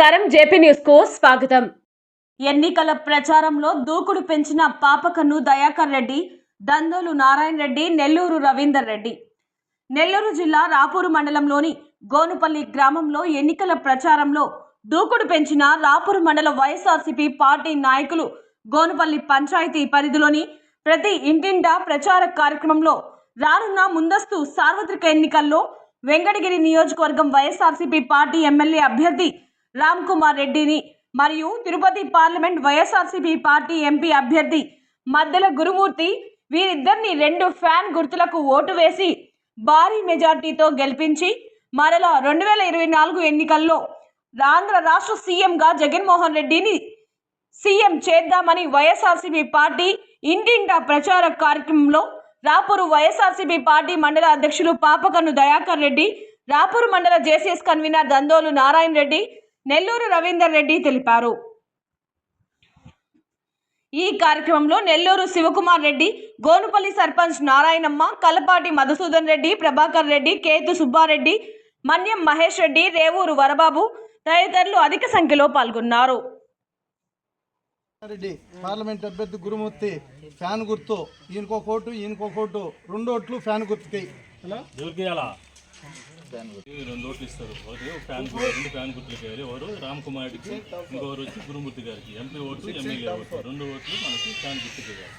నమస్కారం. జేపీ న్యూస్కు స్వాగతం. ఎన్నికల ప్రచారంలో దూకుడు పెంచిన పాపకన్ను దయాకర్ రెడ్డి దందోలు నారాయణ రెడ్డి నెల్లూరు రవీందర్ రెడ్డి. నెల్లూరు జిల్లా రాపూరు మండలంలోని గోనుపల్లి గ్రామంలో ఎన్నికల ప్రచారంలో దూకుడు పెంచిన రాపూరు మండల వైఎస్ఆర్సీపీ పార్టీ నాయకులు గోనుపల్లి పంచాయతీ పరిధిలోని ప్రతి ఇంటింటా ప్రచార కార్యక్రమంలో రానున్న ముందస్తు సార్వత్రిక ఎన్నికల్లో వెంకటగిరి నియోజకవర్గం వైఎస్ఆర్సీపీ పార్టీ ఎమ్మెల్యే అభ్యర్థి రామ్ కుమార్ రెడ్డిని మరియు Tirupati parliament YSRCP party MP అభ్యర్థి మద్దెల గురుమూర్తి వీరిద్దరిని రెండు ఫ్యాన్ గుర్తులకు ఓటు వేసి భారీ మెజార్టీతో గెలిపించి మరలా రెండు వేల ఇరవై నాలుగు ఎన్నికల్లో ఆంధ్ర రాష్ట్ర సీఎంగా జగన్మోహన్ రెడ్డిని సీఎం చేద్దామని వైఎస్ఆర్సీపీ పార్టీ ఇంటింటా ప్రచార కార్యక్రమంలో రాపూరు వైఎస్ఆర్సీపీ పార్టీ మండల అధ్యక్షులు పాపకన్ను దయాకర్ రెడ్డి రాపూరు మండల జేసీఎస్ కన్వీనర్ దందోలు నారాయణ రెడ్డి నెల్లూరు రవీందర్ రెడ్డి తెలిపారు. ఈ కార్యక్రమంలో నెల్లూరు శివకుమార్ రెడ్డి గోనుపల్లి సర్పంచ్ నారాయణమ్మ కలపాటి మధుసూదన్ రెడ్డి ప్రభాకర్ రెడ్డి కేతు సుబ్బారెడ్డి మన్యం మహేష్ రెడ్డి రేవూరు వరబాబు తదితరులు అధిక సంఖ్యలో పాల్గొన్నారు. రెడ్డి పార్లమెంట్ అభ్యర్థి గురుమూర్తి ఫ్యాన్ గుర్తు. ఈయనకో కోటు ఈయనకో కోటు రెండు ఓట్లు ఫ్యాన్ గుర్తుకి. ఈ రెండు ఓట్లు ఇస్తారు. ఒకటి ఒక ఫ్యాన్ రెండు ఫ్యాన్ గుర్తులకి వేయాలి ఎవరు రామ్ కుమార్ రెడ్డికి ఇంకొకరు వచ్చి గురుమూర్తి గారికి. ఎంపీ ఓట్లు ఎమ్మెల్యే ఓట్లు. రెండు ఓట్లు మనకి ఫ్యాన్ గుర్తుకి వేయాలి